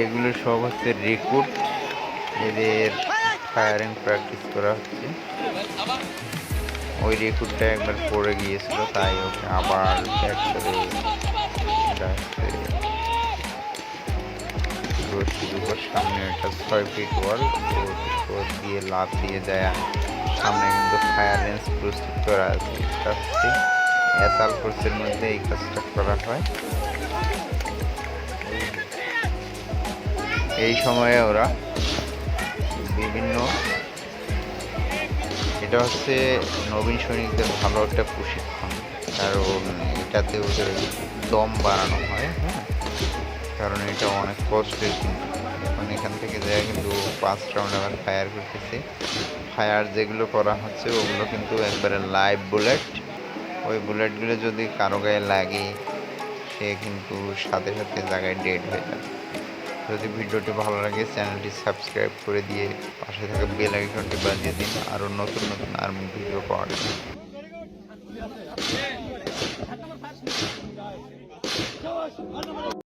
এগুলো সব হচ্ছে রিক্রুট এদের ফায়ারিং প্র্যাকটিস করা হচ্ছে। ওই রেকুটটা একবার পড়ে গিয়েছিল, তাই ওকে আবার ব্যাক সামনে একটা ছয় ফিট ওয়াল দিয়ে লাভ দিয়ে যায়। সামনে কিন্তু ফায়ার রেঞ্জ প্রস্তুত করা আছে এটা হচ্ছে কোর্সের মধ্যে এই কাজটা করা হয়। এই সময়ে ওরা বিভিন্ন এটা হচ্ছে নবীন সৈনিকদের ভালো একটা প্রশিক্ষণ। কারণ এটাতে ওদের দম বাড়ানো হয় হ্যাঁ? কারণ এটা অনেক কষ্টের কিন্তু। এখন এখান থেকে যায় কিন্তু পাঁচ রাউন্ড আবার ফায়ার করতেছে। ফায়ার যেগুলো করা হচ্ছে ওগুলো কিন্তু একবারে লাইভ বুলেট ওই বুলেটগুলো যদি কারও গায়ে লাগে, সে কিন্তু সাথে সাথে জায়গায় ডেড হয়ে যাবে। যদি ভিডিওটি ভালো লাগে, চ্যানেলটি সাবস্ক্রাইব করে দিয়ে পাশে থাকা বেল আইকনটি বাজিয়ে দিন, আরও নতুন নতুন আর্মি ভিডিও পাওয়ার জন্য.